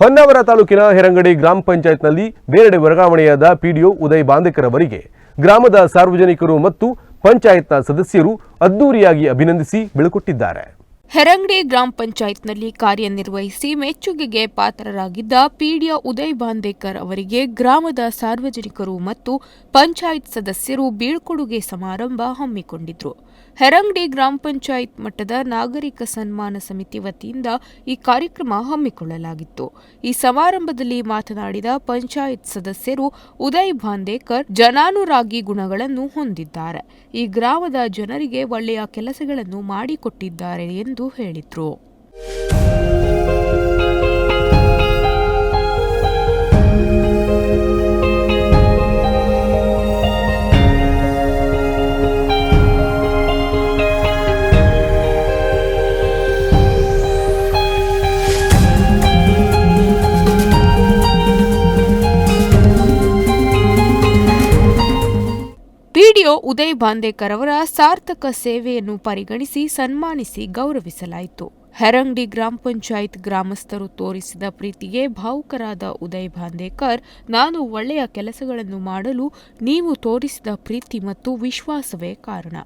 ಹೊನ್ನಾವರ ತಾಲೂಕಿನ ಹೆರಂಗಡಿ ಗ್ರಾಮ ಪಂಚಾಯತ್ನಲ್ಲಿ ಬೇರೆಡೆ ವರ್ಗಾವಣೆಯಾದ ಪಿಡಿಒ ಉದಯ್ ಬಾಂದೇಕರ್ ಅವರಿಗೆ ಗ್ರಾಮದ ಸಾರ್ವಜನಿಕರು ಮತ್ತು ಪಂಚಾಯತ್ನ ಸದಸ್ಯರು ಅದ್ದೂರಿಯಾಗಿ ಅಭಿನಂದಿಸಿ ಬೀಳ್ಕೊಟ್ಟಿದ್ದಾರೆ. ಹೆರಂಗಡಿ ಗ್ರಾಮ ಪಂಚಾಯತ್ನಲ್ಲಿ ಕಾರ್ಯನಿರ್ವಹಿಸಿ ಮೆಚ್ಚುಗೆಗೆ ಪಾತ್ರರಾಗಿದ್ದ ಪಿಡಿಯ ಉದಯ್ ಬಾಂದೇಕರ್ ಅವರಿಗೆ ಗ್ರಾಮದ ಸಾರ್ವಜನಿಕರು ಮತ್ತು ಪಂಚಾಯತ್ ಸದಸ್ಯರು ಬೀಳ್ಕೊಡುಗೆ ಸಮಾರಂಭ ಹಮ್ಮಿಕೊಂಡಿದ್ರು. ಹೆರಂಗಡಿ ಗ್ರಾಮ ಪಂಚಾಯತ್ ಮಟ್ಟದ ನಾಗರಿಕ ಸನ್ಮಾನ ಸಮಿತಿ ವತಿಯಿಂದ ಈ ಕಾರ್ಯಕ್ರಮ ಹಮ್ಮಿಕೊಳ್ಳಲಾಗಿತ್ತು. ಈ ಸಮಾರಂಭದಲ್ಲಿ ಮಾತನಾಡಿದ ಪಂಚಾಯತ್ ಸದಸ್ಯರು ಉದಯ್ ಬಾಂದೇಕರ್ ಜನಾನುರಾಗಿ ಗುಣಗಳನ್ನು ಹೊಂದಿದ್ದಾರೆ. ಈ ಗ್ರಾಮದ ಜನರಿಗೆ ಒಳ್ಳೆಯ ಕೆಲಸಗಳನ್ನು ಮಾಡಿಕೊಟ್ಟಿದ್ದಾರೆ ಎಂದು ಹೇಳಿದ್ರು. ಪಿಡಿಒ ಉದಯ್ ಬಾಂದೇಕರ್ ಅವರ ಸಾರ್ಥಕ ಸೇವೆಯನ್ನು ಪರಿಗಣಿಸಿ ಸನ್ಮಾನಿಸಿ ಗೌರವಿಸಲಾಯಿತು. ಹೆರಂಗಡಿ ಗ್ರಾಮ ಪಂಚಾಯತ್ ಗ್ರಾಮಸ್ಥರು ತೋರಿಸಿದ ಪ್ರೀತಿಗೆ ಭಾವುಕರಾದ ಉದಯ್ ಬಾಂದೇಕರ್, ನಾನು ಒಳ್ಳೆಯ ಕೆಲಸಗಳನ್ನು ಮಾಡಲು ನೀವು ತೋರಿಸಿದ ಪ್ರೀತಿ ಮತ್ತು ವಿಶ್ವಾಸವೇ ಕಾರಣ.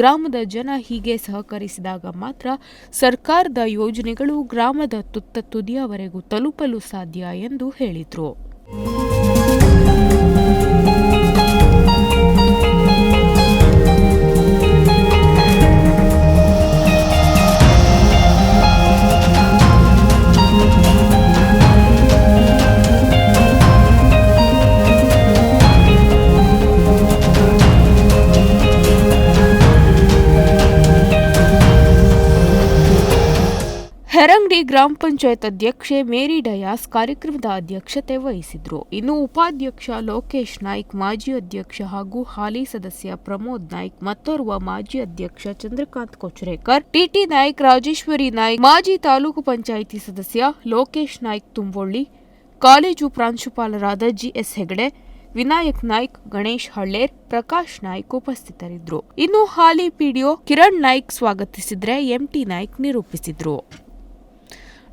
ಗ್ರಾಮದ ಜನ ಹೀಗೆ ಸಹಕರಿಸಿದಾಗ ಮಾತ್ರ ಸರ್ಕಾರದ ಯೋಜನೆಗಳು ಗ್ರಾಮದ ತುತ್ತ ತುದಿಯವರೆಗೂ ತಲುಪಲು ಸಾಧ್ಯ ಎಂದು ಹೇಳಿದರು. ಹೆರಂಗಡಿ ಗ್ರಾಮ ಪಂಚಾಯತ್ ಅಧ್ಯಕ್ಷೆ ಮೇರಿ ಡಯಾಸ್ ಕಾರ್ಯಕ್ರಮದ ಅಧ್ಯಕ್ಷತೆ ವಹಿಸಿದ್ರು. ಇನ್ನು ಉಪಾಧ್ಯಕ್ಷ ಲೋಕೇಶ್ ನಾಯ್ಕ್, ಮಾಜಿ ಅಧ್ಯಕ್ಷ ಹಾಗೂ ಹಾಲಿ ಸದಸ್ಯ ಪ್ರಮೋದ್ ನಾಯ್ಕ್, ಮತ್ತೋರ್ವ ಮಾಜಿ ಅಧ್ಯಕ್ಷ ಚಂದ್ರಕಾಂತ್ ಕೊಚ್ರೇಕರ್, ಟಿಟಿ ನಾಯ್ಕ್, ರಾಜೇಶ್ವರಿ ನಾಯ್ಕ್, ಮಾಜಿ ತಾಲೂಕು ಪಂಚಾಯಿತಿ ಸದಸ್ಯ ಲೋಕೇಶ್ ನಾಯ್ಕ್ ತುಂಬೊಳ್ಳಿ, ಕಾಲೇಜು ಪ್ರಾಂಶುಪಾಲರಾದ ಜಿಎಸ್ ಹೆಗಡೆ, ವಿನಾಯಕ್ ನಾಯ್ಕ್, ಗಣೇಶ್ ಹಳ್ಳೇರ್, ಪ್ರಕಾಶ್ ನಾಯ್ಕ್ ಉಪಸ್ಥಿತರಿದ್ದರು ಇನ್ನು ಹಾಲಿ ಪಿಡಿಒ ಕಿರಣ್ ನಾಯ್ಕ್ ಸ್ವಾಗತಿಸಿದ್ರೆ ಎಂಟಿ ನಾಯ್ಕ್ ನಿರೂಪಿಸಿದ್ರು.